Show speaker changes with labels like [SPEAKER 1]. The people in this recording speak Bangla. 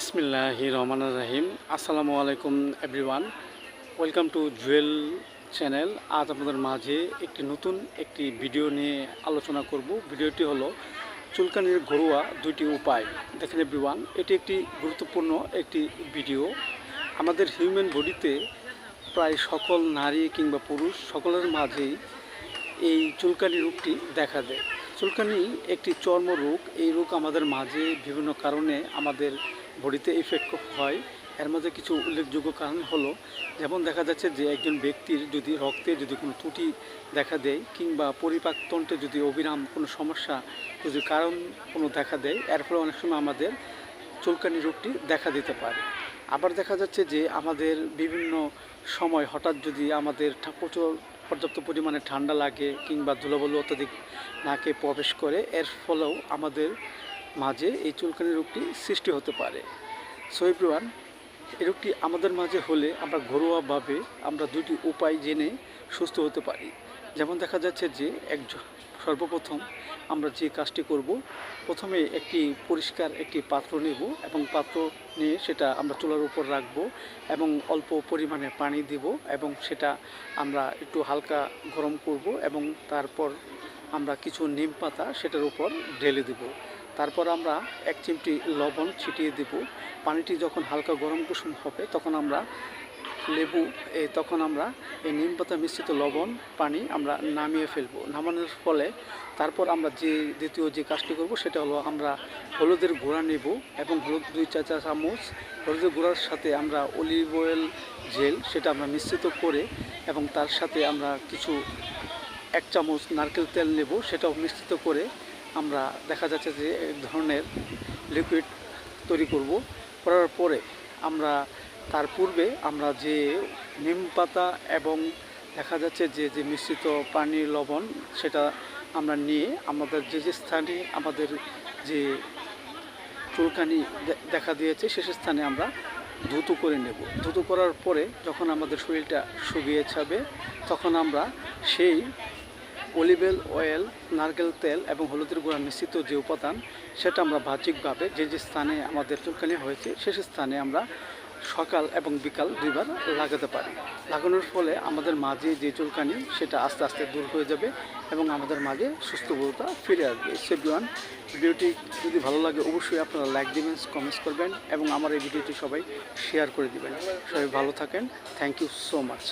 [SPEAKER 1] ইসমিল্লাহ রহমান রাহিম। আসসালামু আলাইকুম everyone welcome to Jewel channel আজ আপনাদের মাঝে একটি নতুন একটি ভিডিও নিয়ে আলোচনা করব। ভিডিওটি হলো চুলকানির ঘরোয়া দুইটি উপায়। দেখেন এভরিওয়ান এটি একটি গুরুত্বপূর্ণ একটি ভিডিও আমাদের হিউম্যান বডিতে প্রায় সকল নারী কিংবা পুরুষ সকলের মাঝেই এই চুলকানি রোগটি দেখা দেয়। চুলকানি একটি চর্মরোগ। এই রোগ আমাদের মাঝে বিভিন্ন কারণে আমাদের বডিতে ইফেক্ট হয়। এর মধ্যে কিছু উল্লেখযোগ্য কারণ হলো, যেমন দেখা যাচ্ছে যে একজন ব্যক্তির যদি রক্তে যদি কোনো ত্রুটি দেখা দেয় কিংবা পরিপাকতন্ত্রে যদি অবিরাম কোনো সমস্যা যদি কারণ কোনো দেখা দেয়, এর ফলে অনেক সময় আমাদের চুলকানি রোগটি দেখা দিতে পারে। আবার দেখা যাচ্ছে যে আমাদের বিভিন্ন সময় হঠাৎ যদি আমাদের প্রচুর পর্যাপ্ত পরিমাণে ঠান্ডা লাগে কিংবা ধুলোবলু অত্যাধিক নাকে প্রবেশ করে, এর ফলেও আমাদের মাঝে এই চুলকানি রোগটি সৃষ্টি হতে পারে। সো এভরিওয়ান এই রোগটি আমাদের মাঝে হলে আমরা ঘরোয়াভাবে আমরা দুটি উপায় জেনে সুস্থ হতে পারি। যেমন দেখা যাচ্ছে যে এক সর্বপ্রথম আমরা যে কাজটি করব, প্রথমে একটি পরিষ্কার একটি পাত্র নেব এবং পাত্র নিয়ে সেটা আমরা চুলার উপর রাখব এবং অল্প পরিমাণে পানি দেব এবং সেটা আমরা একটু হালকা গরম করব এবং তারপর আমরা কিছু নিম পাতা সেটার উপর ঢেলে দেব। তারপর আমরা এক চিমটি লবণ ছিটিয়ে দেব। পানিটি যখন হালকা গরম কুসুম হবে, তখন আমরা লেবু এই তখন আমরা এই নিম পাতা মিশ্রিত লবণ পানি আমরা নামিয়ে ফেলব। নামানোর ফলে তারপর আমরা যে দ্বিতীয় যে কাজটি করব, সেটা হলো আমরা হলুদের গুঁড়া নেব এবং হলুদ দুই চা চা চামচ হলুদের গুঁড়ার সাথে আমরা অলিভ অয়েল জেল, সেটা আমরা মিশ্রিত করে এবং তার সাথে আমরা কিছু এক চামচ নারকেল তেল নেব, সেটাও মিশ্রিত করে আমরা দেখা যাচ্ছে যে এক ধরনের লিকুইড তৈরি করব। করার পরে আমরা তার পূর্বে আমরা যে নিম পাতা এবং দেখা যাচ্ছে যে যে মিশ্রিত পানি লবণ সেটা আমরা নিয়ে আমাদের যে যে স্থানে আমাদের যে চুলকানি দেখা দিয়েছে সে স্থানে আমরা ধুত করে নেব। ধুত করার পরে যখন আমাদের শরীরটা শুকিয়ে যাবে তখন আমরা সেই অলিভেল অয়েল নারকেল তেল এবং হলুদের গুঁড়া মিশ্রিত যে উপাদান, সেটা আমরা বাহ্যিকভাবে যে যে স্থানে আমাদের চুলকানি হয়েছে, সে স্থানে আমরা সকাল এবং বিকাল দুইবার লাগাতে পারি। লাগানোর ফলে আমাদের মাঝে যে চুলকানি, সেটা আস্তে আস্তে দূর হয়ে যাবে এবং আমাদের মাঝে সুস্থবোধতা ফিরে আসবে। সেভিওয়ান ভিডিওটি যদি ভালো লাগে, অবশ্যই আপনারা লাইক দিবেন কমেন্টস করবেন এবং আমার এই ভিডিওটি সবাই শেয়ার করে দিবেন। সবাই ভালো থাকেন। Thank you so much